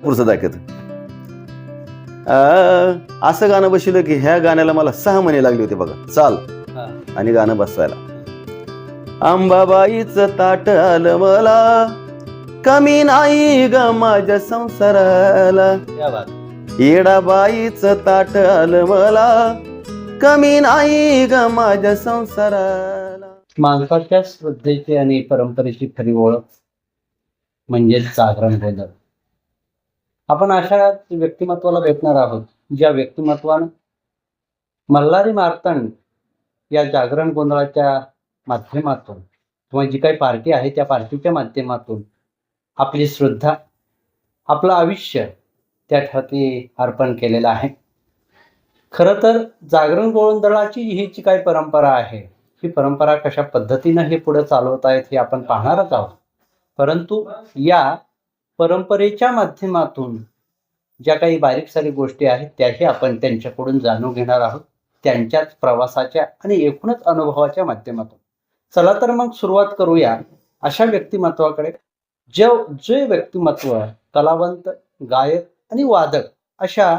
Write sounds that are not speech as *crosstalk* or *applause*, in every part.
पुढचं दाखवत. असं गाणं बसलं की ह्या गाण्याला मला सहा महिने लागले होते बघा. चाल. आणि गाणं बसवायला. अंबाबाईचं ताट आलं मला कमी नाही ग माझ्या संसाराला. येडाबाईचं ताट आलं मला कमी नाही ग माझ्या संसाराला. माणसाच्या श्रद्धेची आणि परंपरेची खरी ओळख म्हणजेच जागरण गोंधळ आपण अशा व्यक्तिमत्वाला भेटणार आहोत ज्या व्यक्तिमत्वानं मल्हारी मार्तंड या जागरण गोंधळाच्या माध्यमातून किंवा जी काही पार्टी आहे त्या पार्टीच्या माध्यमातून आपली श्रद्धा आपलं आयुष्य त्या अर्पण केलेलं आहे. खरं तर जागरण गोंधळाची ही जी काही परंपरा आहे ही परंपरा कशा पद्धतीनं हे पुढे चालवत आहेत हे आपण पाहणारच आहोत. परंतु या परंपरेच्या माध्यमातून ज्या काही बारीक सारी गोष्टी आहेत त्याही आपण त्यांच्याकडून जाणून घेणार आहोत त्यांच्याच प्रवासाच्या आणि एकूणच अनुभवाच्या माध्यमातून. चला तर मग सुरुवात करूया अशा व्यक्तिमत्वाकडे जे जे व्यक्तिमत्व कलावंत गायक आणि वादक अशा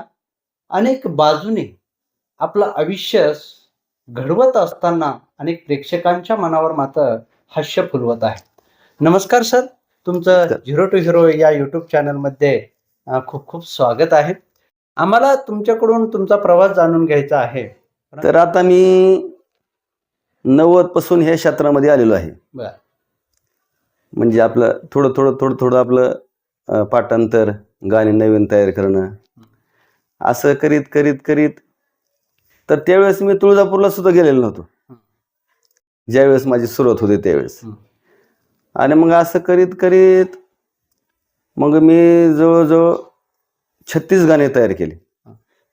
अनेक बाजूने आपलं आयुष्य घडवत असताना अनेक प्रेक्षकांच्या मनावर मात्र हास्य फुलवत आहे. नमस्कार सर. तुमचं झिरो टू हिरो या युट्यूब चॅनलमध्ये खूप खूप स्वागत आहे. आम्हाला तुमच्याकडून तुमचा प्रवास जाणून घ्यायचा आहे. तर आता मी नव्वदपासून ह्या क्षेत्रामध्ये आलेलो आहे. म्हणजे आपलं थोडं थोडं थोडं थोडं आपलं पाठांतर गाणे नवीन तयार करणं. असं करीत करीत करीत तर त्यावेळेस मी तुळजापूरला सुद्धा गेलेलो नव्हतो. ज्यावेळेस माझी सुरुवात होते त्यावेळेस. आणि मग असं करीत करीत मग मी जवळजवळ छत्तीस गाणे तयार केले.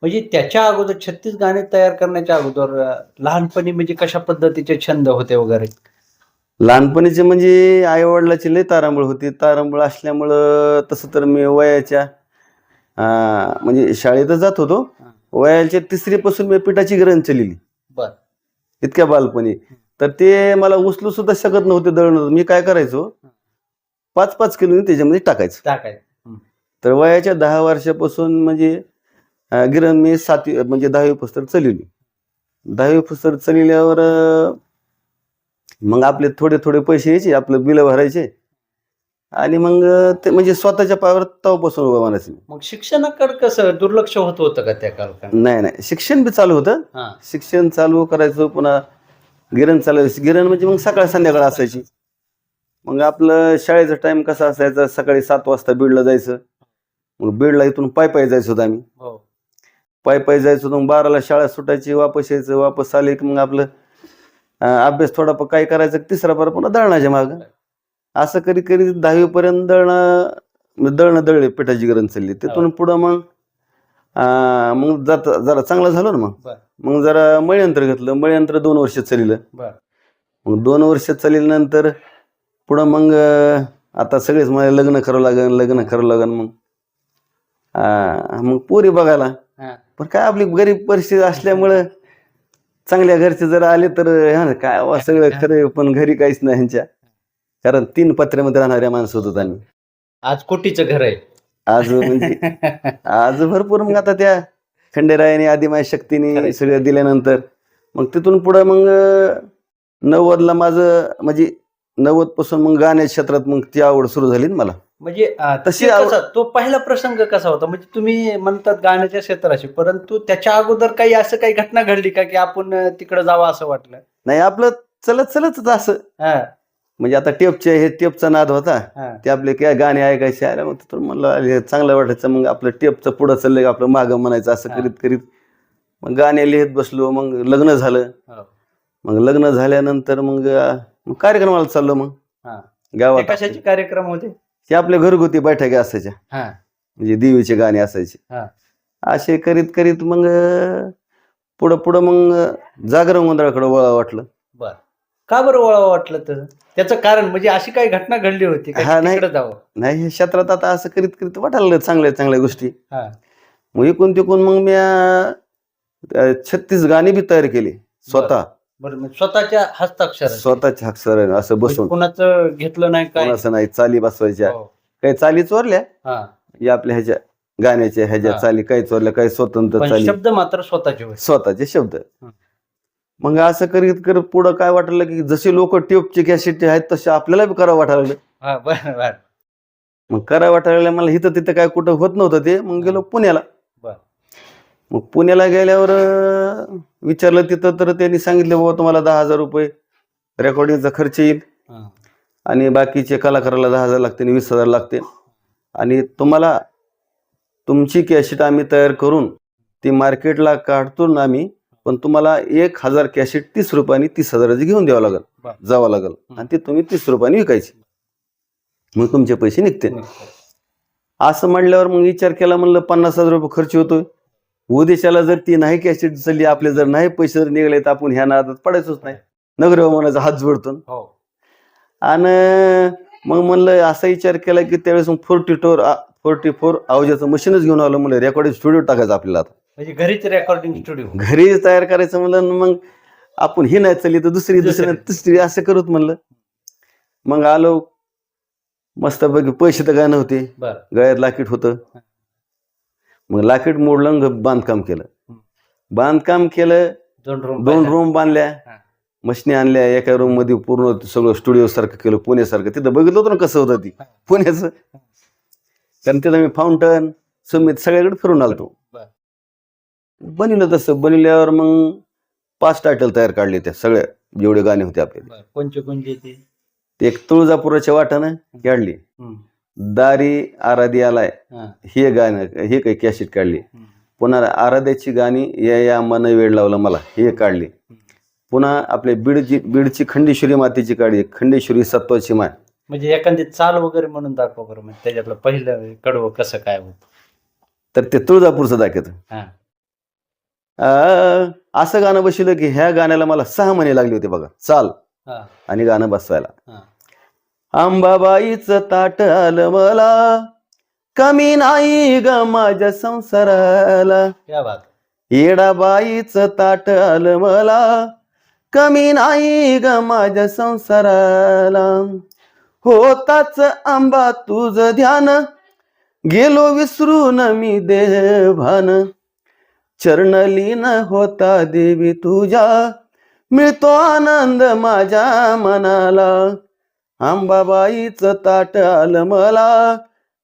म्हणजे त्याच्या अगोदर छत्तीस गाणे तयार करण्याच्या अगोदर लहानपणी म्हणजे कशा पद्धतीचे छंद होते वगैरे? लहानपणीचे म्हणजे आई वडिलाची लय तारांबळ होती. तारांबळ असल्यामुळं तसं तर मी वयाच्या म्हणजे शाळेतच जात होतो. वयाच्या तिसरीपासून मी पिठाची चलिली बर. इतक्या बालपणी. तर ते मला उचलू सुद्धा शकत नव्हते दळण. मी काय करायचो? पाच पाच किलो त्याच्यामध्ये टाकायचं. टाकाय तर वयाच्या दहा वर्षापासून म्हणजे गिरण मी सातवी म्हणजे दहावी पुस्तक चलिली दहावी पुस्तक चलिल्यावर मग आपले थोडे थोडे पैसे यायचे आपलं बिलं भरायचे. आणि मग ते म्हणजे स्वतःच्या पायावर तवापासून उभा मानायचं मी. मग शिक्षणाकडे कसं दुर्लक्ष होत होतं का त्या कालखंडात? नाही नाही. शिक्षण बी चालू होतं. शिक्षण चालू करायचं पुन्हा गिरण चालवायचं गिरण म्हणजे मग सकाळ संध्याकाळ असायची. मग आपलं शाळेचा टाइम कसा असायचा? सकाळी सात वाजता बीडला जायचं. मग बीडला इथून पाय पाय जायचो होतो आम्ही. हो. पाय पाय जायचो होतो मग बाराला शाळा सुटायची वापस यायचं वापस आले की मग आपलं अभ्यास थोडा काय करायचं? तिसरा बार पुन्हा दळणाच्या माग. असं करीत करीत दहावीपर्यंत दळणं दळणं दळले पिठाची गिरण चालली. तिथून पुढं मग मग जात जरा चांगलं झालं ना मग. बर. मग जरा मळयंत्र घेतलं. मळयंत्र दोन वर्ष चाललं. बर. मग दोन वर्ष चालल्यानंतर पुढं मग अं, आता सगळेच मला लग्न करावं लागन लग्न करावं लागन मग. मग पोरी बघायला. हा. पण काय आपली गरीब परिस्थिती असल्यामुळं चांगल्या घरचे जर आले तर हा ना, काय वा सगळं खरं पण घरी काहीच नाही ह्यांच्या. कारण तीन पत्र्यामध्ये राहणाऱ्या माणसं होतो आम्ही. आज कोटीचं घर आहे. आज म्हणजे आज भरपूर मग आता त्या खंडेरायाने आदिमाय शक्तीने. सगळं दिल्यानंतर मग तिथून पुढं मग नव्वदला माझं म्हणजे नव्वदपासून मग गाण्या क्षेत्रात मग ती आवड सुरू झाली ना मला. म्हणजे तशी ते पहिला प्रसंग कसा होता? म्हणजे तुम्ही म्हणतात गाण्याच्या क्षेत्राशी परंतु त्याच्या अगोदर काही असं काही घटना घडली का की आपण तिकडे जावं असं वाटलं? नाही आपलं चलत चलतच असं. हा. म्हणजे आता टेपचे हे टेपचा नाद होता. हा. ते आपले काय गाणे ऐकायचे अरे मग तिथून म्हणलं अरे हे चांगलं वाटायचं मग आपलं टेपचं पुढं चाललंय का आपलं मागं म्हणायचं असं हा. करीत करीत. मग गाणे लिहित बसलो मग लग्न झालं. हो. मग लग्न झाल्यानंतर मग अं, मग कार्यक्रमाला चाललो मग. हा. ते गावात कशाचे कार्यक्रम होते? ते आपल्या घरगुती बैठकी असायच्या. हा. म्हणजे देवीचे गाणे असायचे. हा. असे करीत करीत मग अं, पुढं पुढं मग अं, जागरण गोंधळाकडे वळा वाटलं. का बरं वळावं वाटलं तर? त्याचं कारण म्हणजे अशी काही घटना घडली होती हा, का नाही. तिकडे जावं? नाही हे क्षेत्रात आता असं करीत करीत वाटायला लागलं चांगल्या चांगल्या गोष्टी. हा. मग इकून तिकून मग मी अं, छत्तीस गाणी बी तयार केली स्वतः. बरं. मग स्वतःच्या हस्ताक्षर स्वतःच्या अक्षर असं बसून. कुणाचं घेतलं नाही काय? कोणाचं नाही चाली बसवायच्या. हो. काही चाली चोरल्या. हा. या आपल्या ह्याच्या गाण्याच्या ह्याच्या हा. चाली काही चोरल्या काही स्वतंत्र पण चाली. शब्द मात्र स्वतःचे होते. स्वतःचे शब्द. हं. मग असं करीत करत पुढं काय वाटलं की जसे लोक ट्यूबचे कॅसेट आहेत तसे आपल्याला बी करावं वाटायला लागलं. हा बरं बरं. मग करावं वाटायला लागलं मला इथं तिथं काय कुठं होत नव्हतं ते मग गेलो पुण्याला. बर. मग पुण्याला गेल्यावर अं, विचारलं तिथं तर त्यांनी सांगितलं बाबा तुम्हाला दहा हजार रुपये रेकॉर्डिंगचा खर्च येईल हा. आणि बाकीचे कलाकाराला दहा हजार लागते आणि वीस हजार लागते आणि तुम्हाला तुमची कॅसेट आम्ही तयार करून ती मार्केटला काढतो ना आम्ही पण तुम्हाला एक हजार कॅसेट तीस रुपयांनी तीस हजाराची घेऊन द्यावं लागेल. जावं लागेल. आणि ती तुम्ही तीस रुपयांनी विकायची. मग तुमचे पैसे निघते असं म्हणल्यावर मग विचार केला म्हणलं पन्नास हजार रुपये खर्च होतोय. उद्याच्याला जर ती नाही कॅसेट चालली आपले जर नाही पैसे जर निघाले तर आपण ह्या नादात पडायचोच नाही. नगर हवामानाचा हात जोडतो हो. आणि मग म्हणलं असा विचार केला की त्यावेळेस मग फोर्टी फोर फोर्टी फोर आवाजाचं मशीनच घेऊन आलं म्हणलं रेकॉर्डिंग स्टुडिओ टाकायचं आपल्याला आता. म्हणजे घरीच रेकॉर्डिंग स्टुडिओ घरी तयार करायचं म्हणलं मग आपण ही नाही चालली तर दुसरी दुसरी. तिसरी असं करत म्हणलं. मग आलो मस्तपैकी पैसे तर काय नव्हते गळ्यात लाकीट होतं. मग लाकीट मोडलं बांधकाम केलं. बांधकाम केलं दोन रूम दोन रूम बांधल्या. मशनी आणल्या एका रूममध्ये पूर्ण सगळं स्टुडिओ सारखं केलं पुण्यासारखं. तिथं बघितलं होतं ना कसं होतं ती. पुण्याचं. कारण तिथं मी फाउंटन सुमित सगळ्याकडे फिरून आलतो. बर. बनवलं तसं. बनवल्यावर मग पाच टायटल तयार काढले त्या सगळ्या. जेवढे गाणे होते आपले. बर. कोणचे कोणचे ते? ते एक तुळजापुराच्या वाटानं काढली हम्म. दारी आराधी आलाय. हा. हे गाणं हे काही कॅसेट काढली. हम्म. पुन्हा आराध्याची गाणी या या मन वेळ लावला मला. हे काढली. पुन्हा आपले बीडची बीडची खंडेश्वरी मातेची काढली. खंडेश्वरी सत्वाची माय. म्हणजे एखादी चाल वगैरे म्हणून दाखवा बरं. म्हणजे त्याच्यातलं पहिलं कडवं कसं काय होत? तर ते तुळजापूरचं दाखवत. हा. असं गाणं बसवलं की ह्या गाण्याला मला सहा महिने लागले होते बघा. चाल. आणि गाणं बसवायला. आंबाबाईचं ताट आलं मला. कमी नाही ग माझ्या संसाराला. येडाबाईचं ताट आलं मला. कमी नाही ग माझ्या संसाराला. होताच आंबा तुझ ध्यान. गेलो विसरून मी देभान चरणलीन होता देवी तुझ्या. मिळतो आनंद माझ्या मनाला. आंबाबाईचं ताट आलं मला.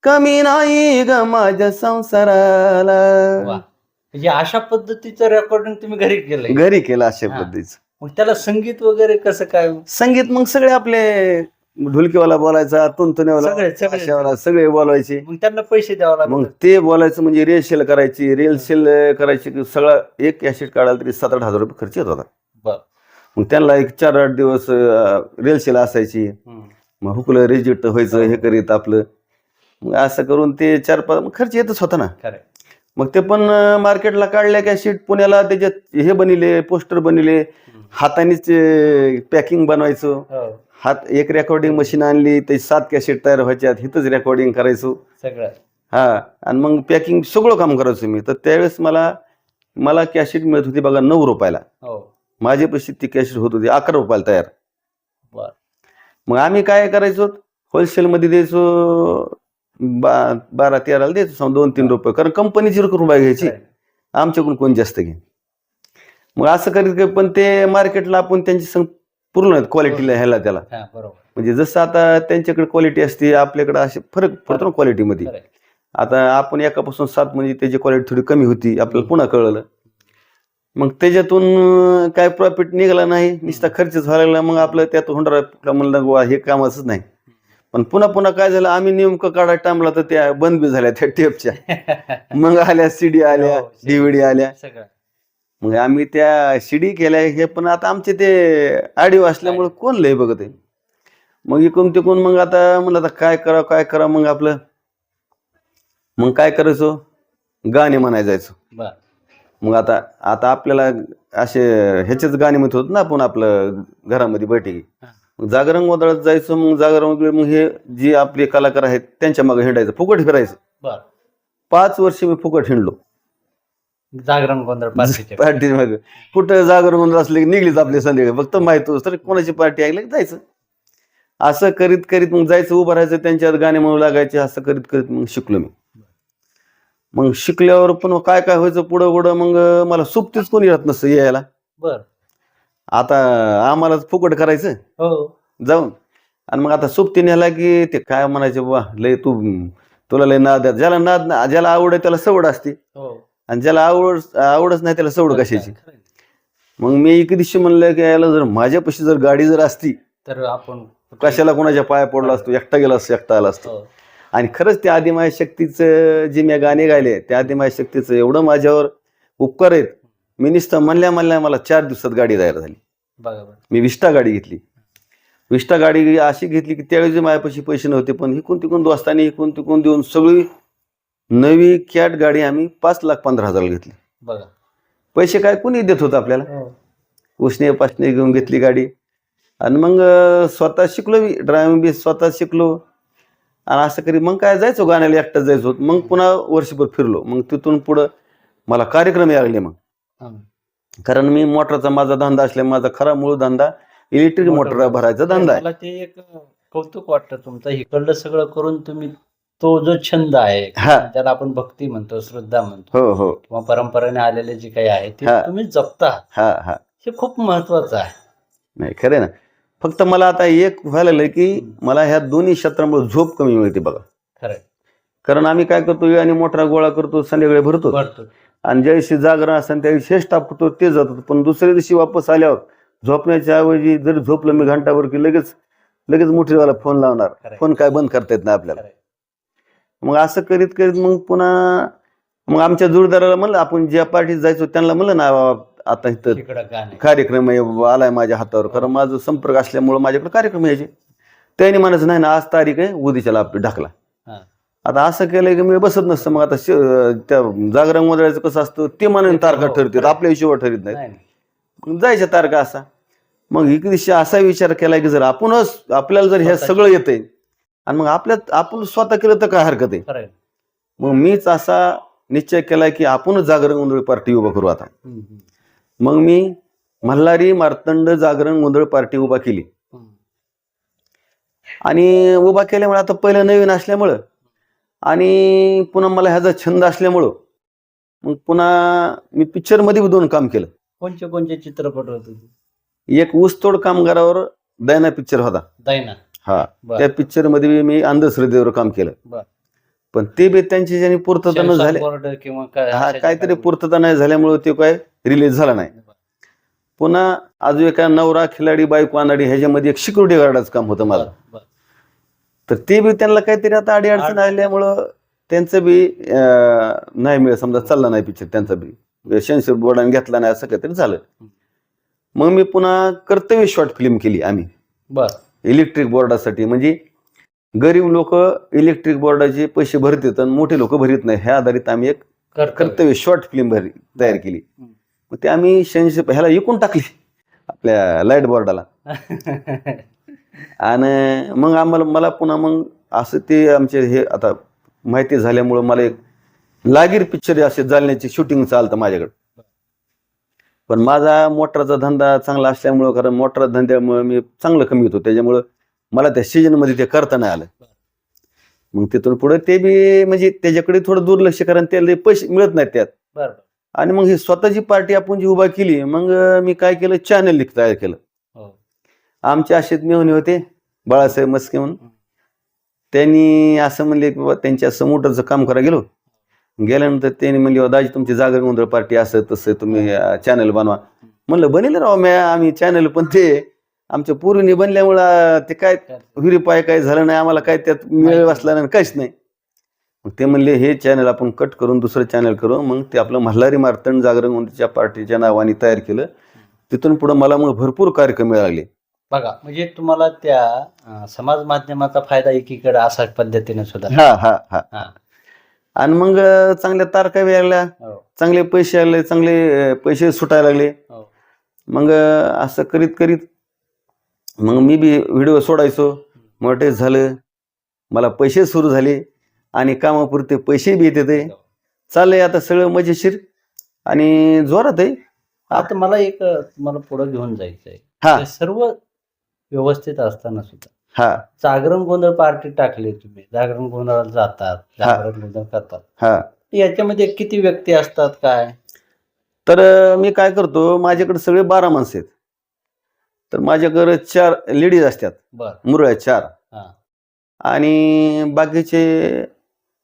कमी नाही ग माझ्या संसाराला. म्हणजे अशा पद्धतीचं रेकॉर्डिंग तुम्ही घरी केलंय. घरी केलं अशा. पद्धतीचं. मग त्याला संगीत वगैरे कसं काय? संगीत मग सगळे आपले ढोलकीवाला बोलायचा तुंतुनेवाला सगळे सगळे आशावाला सगळे बोलायचे मग त्यांना पैसे द्यावं मग ते बोलायचं म्हणजे रेलशेल करायची रेलशेल करायची की सगळा एक कॅसेट काढायला तरी सात आठ हजार रुपये खर्च येत होता. बर. मग त्यांना एक चार आठ दिवस रेलशेल असायची. हम्म. मग हुकलं रिजिट व्हायचं हे करीत आपलं. मग असं करून ते चार पाच मग खर्च येतच होता ना. मग ते पण मार्केटला काढल्या कॅसेट पुण्याला त्याच्यात हे बनले पोस्टर बनले. हम्म. हातानेच पॅकिंग बनवायचं. हो. हात एक रेकॉर्डिंग मशीन आणली ते सात कॅसेट तयार व्हायच्यात हिथंच रेकॉर्डिंग करायचो. सगळं. हा आणि मग पॅकिंग सगळं काम करायचो मी. तर त्यावेळेस मला मला कॅसेट मिळत होती बघा नऊ रुपयाला. हो. माझे पैसे ती कॅसेट होत होती अकरा रुपयाला तयार. बर. मग आम्ही काय करायचो? होलसेलमध्ये द्यायचो बा बारा तेराला द्यायचो समजा दोन तीन रुपये. कारण कंपनीची रुपये घ्यायची. आमच्याकडून कोण जास्त घे मग असं करीत पण ते मार्केटला आपण त्यांची सं पूर्ण क्वालिटीला ह्याला त्याला. हा बरोबर. म्हणजे जसं आता त्यांच्याकडे क्वालिटी असते आपल्याकडे असे फरक पडतो ना क्वालिटीमध्ये खरंय. आता आपण एकापासून सात म्हणजे त्याची क्वालिटी थोडी कमी होती आपल्याला पुन्हा कळलं. मग त्याच्यातून अं, काय प्रॉफिट निघाला नाही नुसता खर्च व्हायला लागला मग आपलं त्यात होणार म्हणलं बुवा हे कामाचंच नाही. पण पुन्हा पुन्हा काय झालं आम्ही नेमकं काढा टांबला तर त्या बंद बी झाल्या त्या टेपच्या *laughs* मग आल्या सीडी आल्या हो. डीव्हीडी आल्या. सगळं. मग आम्ही त्या शिडी केल्या हे पण आता आमचे ते आडिओ असल्यामुळे कोण लय बघत आहे? मग इकडून तिकडून मग आता म्हणलं आता काय करा काय करा मग आपलं? मग काय करायचो? गाणे म्हणायला जायचो. बर. मग आता आता आपल्याला असे ह्याचेच गाणे म्हणत होत ना आपण आपलं घरामध्ये बैठकी. मग जागरण गोंधळात जायचं मग जागरण मग हे जे आपले कलाकार आहेत त्यांच्या मागे हिंडायचं फुकट फिरायचं. बर. पाच वर्ष मी फुकट हिंडलो. जागरण गोंधळ पार्टीचे. पार्टी कुठं जागर गोंधळ असले की निघलीच आपली संध्याकाळी फक्त माहीत होतं तर कोणाची पार्टी ऐकलं की जायचं. असं करीत करीत मग जायचं उभं राहायचं त्यांच्यात गाणे म्हणू लागायचे असं करीत करीत मग शिकलो मी. मग शिकल्यावर पण काय काय व्हायचं पुढं पुढं मग मला सुप्तीच कोणी राहत नसतं यायला. बर. आता आम्हाला फुकट करायचं. हो. जाऊन. आणि मग आता सुप्ती नेला की ते काय म्हणायचे वा लय तू तुला लय नाद. ज्याला नाद ज्याला आवड आहे त्याला सवड असते. हो. आणि ज्याला आवड आवडच नाही त्याला सवड कशाची. मग मी एक दिवशी म्हणलं की याला जर माझ्यापाशी जर गाडी जर असती तर आपण कशाला कोणाच्या पाया पडला असतो? एकटा गेला असतो एकटा आला असतो. हो. आणि खरंच त्या आदिमाय शक्तीचं जे मी गाणे गायले त्या आदिमाय शक्तीचं एवढं माझ्यावर उपकार आहेत. मी नुसतं म्हणल्या म्हणल्या मला चार दिवसात गाडी तयार झाली. मी विस्टा गाडी घेतली. विस्टा गाडी अशी घेतली की त्यावेळी माझ्यापाशी पैसे नव्हते पण इकून तिकून दोस्तानी इकून तिकून देऊन सगळी नवी कॅट गाडी आम्ही पाच लाख पंधरा हजारला घेतली. बघा. पैसे काय कुणी देत होतं आपल्याला? हो. उसने पासने घेऊन घेतली गाडी. आणि मग अं, स्वतः शिकलो मी ड्रायव्हिंग बी स्वतः शिकलो. आणि असं करी मग काय जायचो गाण्याला एकटं जायचो. मग पुन्हा वर्षभर फिरलो. मग तिथून पुढं मला कार्यक्रम यायला लागले मग. हं. कारण मी मोटरचा माझा धंदा असल्यामुळे माझा खरा मूळ धंदा इलेक्ट्रिक मोटर भरायचा धंदा आहे. मला ते एक कौतुक वाटतं तुमचं. इकडलं सगळं करून तुम्ही तो जो छंद आहे हा. ज्याला आपण भक्ती म्हणतो श्रद्धा म्हणतो हो हो. किंवा परंपरेने आलेले जे काही आहे ते हा. तुम्ही जपता. हा हा. हे खूप महत्वाचं आहे. नाही खरं आहे ना. फक्त मला आता एक व्हायला लागलं की मला ह्या दोन्ही क्षेत्रामुळे झोप कमी मिळते बघा. खरंय कारण आम्ही काय करतो आणि मोठा गोळा करतो संध्याकाळी भरतो. भरतो. आणि ज्या दिवशी जागरण असेल त्या दिवशी हेच टाकतो ते जातो पण दुसऱ्या दिवशी वापस आल्यावर झोपण्याच्या ऐवजी जरी झोपलं मी घंटाभर की लगेच लगेच मोठीवाला फोन लावणार. खरंय. फोन काय बंद करता येत नाही आपल्याला. खरंय. मग असं करीत करीत मग पुन्हा मग आमच्या जोडदाराला म्हणलं आपण ज्या पार्टीत जायचो त्यांना म्हणलं ना आता इथं कार्यक्रम आलाय माझ्या हातावर. कारण माझं संपर्क असल्यामुळं माझ्याकडे कार्यक्रम यायचे. त्यांनी म्हणायचं नाही ना आज तारीख आहे उद्याच्याला आपली ढकला. आता असं केलंय की मी बसत नसतं मग आता त्या जागरण मोदळाचं कसं असतं ते मनाने तारखा हो, ठरतात खरं. आपल्या हिशोबात ठरत नाही जायच्या तारखा असा. मग एक दिवशी असा विचार केला की जर आपणच आपल्याला जर हे सगळं येतंय आणि मग आपल्यात आपण स्वतः केलं तर काय हरकत आहे? मग मीच असा निश्चय केलाय की आपणच जागरण गोंधळ पार्टी उभा करू आता. मग मी मल्हारी मार्तंड जागरण गोंधळ पार्टी उभा केली. आणि उभा केल्यामुळे आता पहिलं नवीन असल्यामुळं आणि पुन्हा मला ह्याचा छंद असल्यामुळं मग पुन्हा मी पिक्चरमध्ये दोन काम केलं. कोणचे कोणचे चित्रपट होते? एक ऊसतोड कामगारावर दैना पिक्चर होता. दैना हा. त्या पिक्चरमध्ये मी अंधश्रद्धेवर काम केलं. पण ते बी त्यांची ज्यांनी पूर्तता न झाले हा काहीतरी काही- पूर्तता नाही झाल्यामुळे ते काय रिलीज झाला नाही. पुन्हा अजून एका नवरा खिलाडी बायको अनाडी ह्याच्यामध्ये एक सिक्युरिटी गार्डाचं काम होतं बर. तर ते बी त्यांना काहीतरी आता अडी अडचण आल्यामुळं त्यांचं बी नाही मिळत. समजा चालला नाही पिक्चर त्यांचा बी. सेन्सर बोर्डाने घेतला नाही असं काहीतरी झालं. मग मी पुन्हा कर्तव्य शॉर्ट फिल्म केली आम्ही. बर. इलेक्ट्रिक बोर्डासाठी. म्हणजे गरीब लोक इलेक्ट्रिक बोर्डाचे पैसे भरतात आणि मोठे लोक भरीत नाही. ह्या आधारित आम्ही एक कर्तव्य शॉर्ट फिल्म भरी तयार केली. मग ते आम्ही शहाऐंशी ह्याला विकून टाकली. आपल्या लाइट बोर्डाला आणि मग आम्हाला मला पुन्हा मग असं ते आमचे हे आता माहिती झाल्यामुळं मला एक लागीर पिक्चर असे जालन्याची शूटिंग चालतं माझ्याकडे. पण माझा मोटरचा धंदा चांगला असल्यामुळं कारण मोटर धंद्यामुळे मी चांगलं कमी होतो. त्याच्यामुळं मला त्या सीजनमध्ये ते करता नाही आलं. मग तिथून पुढे ते बी म्हणजे त्याच्याकडे थोडं दुर्लक्ष कारण त्याला पैसे मिळत नाहीत त्यात. आणि मग ही स्वतःची पार्टी आपण जी उभा केली मग मी काय केलं? चॅनल लिख तयार केलं. हो. आमचे असेच मेहणे होते बाळासाहेब मस्के म्हणून. त्यांनी असं म्हणले की बाबा त्यांच्या समोरचं काम करा गेलो. गेल्यानंतर त्यांनी म्हणले "अहो, दाजी तुमची जागर गोंधळ पार्टी असं तसं तुम्ही चॅनल बनवा. म्हणलं बनेल राव मॅ आम्ही चॅनल पण ते आमच्या पूर्वीने बनल्यामुळं ते काय विहिरीपाय काय झालं नाही आम्हाला काय त्यात मिळ बसला नाही. काहीच नाही. मग ते म्हणले हे चॅनल आपण कट करून दुसरं चॅनल करू. मग ते आपलं मल्हारी मार्तंड जागरण गोंधळच्या पार्टीच्या नावाने तयार केलं. तिथून पुढं मला मग भरपूर कार्यक्रम मिळाले. बघा म्हणजे तुम्हाला त्या समाज माध्यमाचा फायदा एकीकडे अशा पद्धतीने सुद्धा. हा हा. हा. आणि मग चांगल्या तारखा बी आल्या हो. चांगले पैसे आले चांगले पैसे सुटायला लागले. हो. मग असं करीत करीत मग मी बी व्हिडिओ सोडायचो. मोठे झालं. मला पैसे सुरू झाले आणि कामापुरते पैसे बी येते ते. चाललंय आता सगळं मजेशीर आणि जोरात आहे. आता मला एक तुम्हाला पुढे घेऊन जायचंय. हा. ते सर्व व्यवस्थित असताना सुद्धा हा. जागरण गोंधळ पार्टी टाकली तुम्ही. जागरण गोंधळात जातात जागरण गोंधळ करतात. हा. याच्यामध्ये किती व्यक्ती असतात काय? तर अं, मी काय करतो माझ्याकडे सगळे बारा माणसं आहेत. तर माझ्याकडे चार लेडीज असतात. बर. मुरळ्या चार. हा. आणि बाकीचे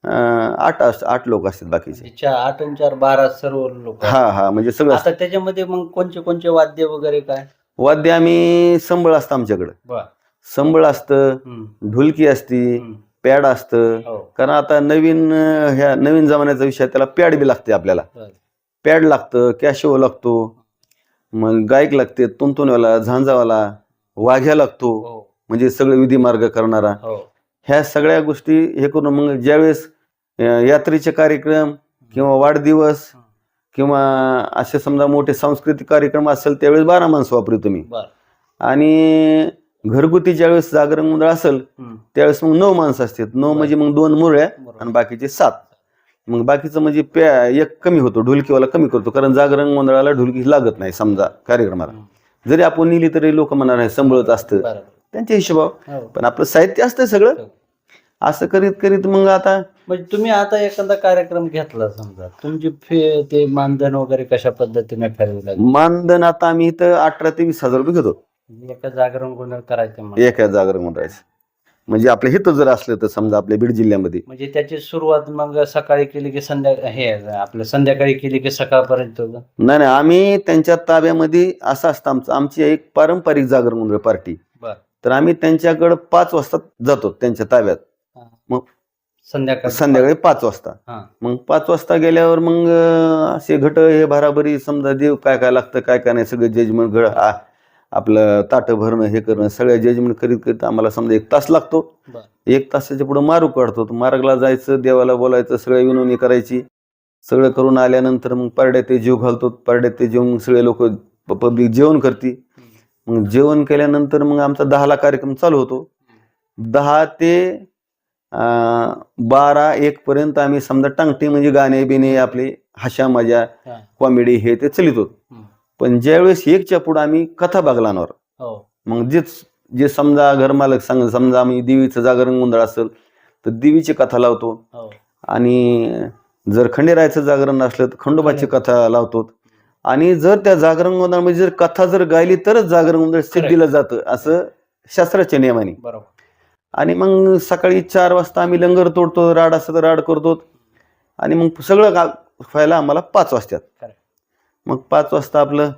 अं, आठ अस- आठ लोक असतात बाकीचे. म्हणजे चा- आठ आणि चार बारा सर्व लोक हा हा म्हणजे सगळं आता त्याच्यामध्ये मग कोणचे कोणचे वाद्य वगैरे काय? वाद्य आम्ही संबळ असतं आमच्याकडे. बर. संबळ असतं ढोलकी असती. पॅड असतं. हो. कारण आता नवीन ह्या नवीन जमान्याचा विषय त्याला पॅड बी लागते आपल्याला. पॅड लागतं कॅशिओ लागतो मग गायक लागते तुंतुनवाला झांजावाला वाघ्या लागतो हो. म्हणजे सगळे विधी मार्ग करणारा. हो. ह्या सगळ्या गोष्टी हे करून मग ज्यावेळेस यात्रेचे कार्यक्रम किंवा वाढदिवस किंवा असे समजा मोठे सांस्कृतिक कार्यक्रम असेल त्यावेळेस बारा माणसं वापरू तुम्ही. आणि घरगुती ज्यावेळेस जागरण मंडळ असेल. त्यावेळेस मग नऊ माणसं असतात नऊ म्हणजे मग दोन मुरळ्या. आणि बाकीचे सात मग बाकीचं म्हणजे प्या एक कमी होतो ढोलकीवाला कमी करतो कारण जागरण मंडळाला ढोलकी लागत नाही समजा कार्यक्रमाला. जरी आपण नेली तरी लोक म्हणणार आहे संबळत असतं. त्यांच्या हिशोबावर हो. पण आपलं साहित्य असतं सगळं हो. असं करीत करीत मग आता म्हणजे तुम्ही आता एखादा कार्यक्रम घेतला समजा तुमची फे ते मानधन वगैरे कशा पद्धतीने ठरवलं मानधन आता आम्ही इथं अठरा ते वीस हजार रुपये घेतो एका जागरण गोंधळ करायचं म्हणजे एका जागरण म्हणजे आपल्या हिथं जर असलं तर समजा आपल्या बीड जिल्ह्यामध्ये. म्हणजे त्याची सुरुवात मग सकाळी केली की संध्या हे आपलं संध्याकाळी केली की सकाळपर्यंत? होतं? नाही नाही आम्ही त्यांच्या ताब्यामध्ये असं असतं. आमचं आमची एक पारंपरिक जागरण मंडळ पार्टी. बर. तर आम्ही त्यांच्याकडे पाच वाजता जातो त्यांच्या ताब्यात. संध्याकाळी. संध्याकाळी पाच वाजता. मग पाच वाजता गेल्यावर मग अं, असे घट हे भराभरी समजा देव काय काय लागतं काय काय नाही सगळं जजमेंट घड आ- आपलं ताटं भरणं हे करणं सगळ्या जजमेंट करीत करीत आम्हाला समजा एक तास लागतो. एक तासाच्या पुढे मारू काढतो. मार्गला जायचं देवाला बोलायचं सगळं विनवणी करायची. सगळं करून आल्यानंतर मग परड्यात ते जीव घालतो. परड्यात ते जेवून सगळे लोक पब्लिक जेवण करते. मग जेवण केल्यानंतर मग आमचा दहाला कार्यक्रम चालू होतो. दहा ते बारा एक पर्यंत आम्ही समजा टांगटी म्हणजे गाणे बिणे आपले हशा मजा. कॉमेडी हे ते चलित होत. पण ज्यावेळेस एकच्या पुढे आम्ही कथा बघलांवर हो. मग जेच जे समजा घरमालक सांग समजा आम्ही देवीचं जागरण गोंधळ असेल तर देवीची कथा लावतो. हो. आणि जर खंडेरायाचं जागरण असलं तर खंडोबाची कथा लावतो. आणि जर त्या जागरण गोंधळामध्ये जर कथा जर गायली तरच जागरण गोंधळ सिद्धीला जातं असं शास्त्राच्या नियमाने. आणि मग सकाळी चार वाजता आम्ही लंगर तोडतो राड असतं तर राड करतो. आणि मग सगळं व्हायला आम्हाला पाच वाजतात. मग पाच वाजता आपलं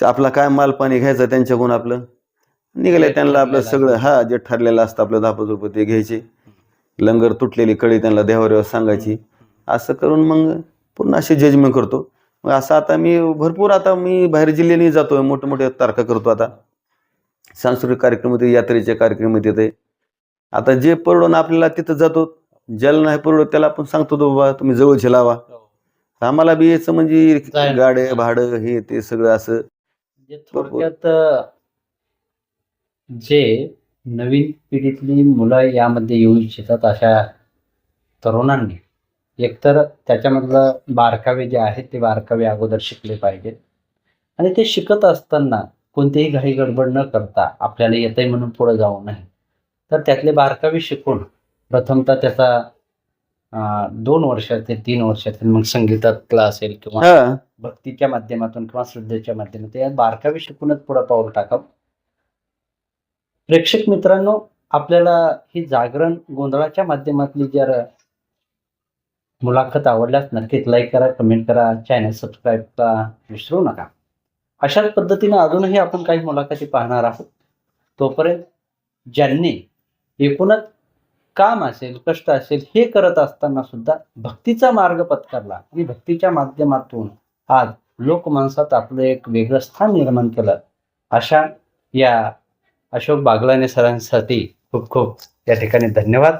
आपला काय माल पाणी घ्यायचं त्यांच्याकडून आपलं? निघाले त्यांना आपलं सगळं हा जे ठरलेलं असतं आपलं दहा पाच रुपये ते घ्यायचे. लंगर तुटलेली कडी त्यांना देवाऱ्यावर सांगायची. असं करून मग पूर्ण असे जजमेंट करतो. मग असं आता मी भरपूर आता मी बाहेर जिल्ह्याने जातोय मोठे मोठे तारखा करतो आता. सांस्कृतिक कार्यक्रम होते यात्रेचे कार्यक्रम येते आता जे परवडून आपल्याला तिथं जातो. ज्याला नाही परवडत त्याला आपण सांगतो तो बाबा तुम्ही जवळचे लावा. आम्हाला बी याचं म्हणजे. गाड्या भाडं हे ते सगळं असं म्हणजे थोडक्यात जे नवीन पिढीतली मुलं यामध्ये येऊ इच्छितात अशा तरुणांनी एकतर त्याच्यामधलं बारकावे जे आहेत ते बारकावे अगोदर शिकले पाहिजेत. आणि ते शिकत असताना कोणतेही घाई गडबड न करता आपल्याला येतंय म्हणून पुढे जाऊ नये. तर त्यातले बारकावे शिकून प्रथमतः त्याचा दोन वर्षातील तीन वर्षातील मग संगीतातला असेल किंवा हा. भक्तीच्या माध्यमातून किंवा श्रद्धेच्या माध्यमातून. या बारकावे शिकूनच पुढे पाऊल टाकावं. प्रेक्षक मित्रांनो आपल्याला ही जागरण गोंधळाच्या माध्यमातली जर मुलाखत आवडल्यास नक्कीच लाईक करा कमेंट करा चॅनल सबस्क्राईब करा विसरू नका. अशाच पद्धतीने अजूनही आपण काही मुलाखती पाहणार आहोत. तोपर्यंत ज्यांनी एकूणच काम असेल कष्ट असेल हे करत असताना सुद्धा भक्तीचा मार्ग पत्करला. आणि भक्तीच्या माध्यमातून आज लोकमानसात आपलं एक वेगळं स्थान निर्माण केलं. अशा या अशोक बागलाने सरांसाठी खूप खूप या ठिकाणी धन्यवाद.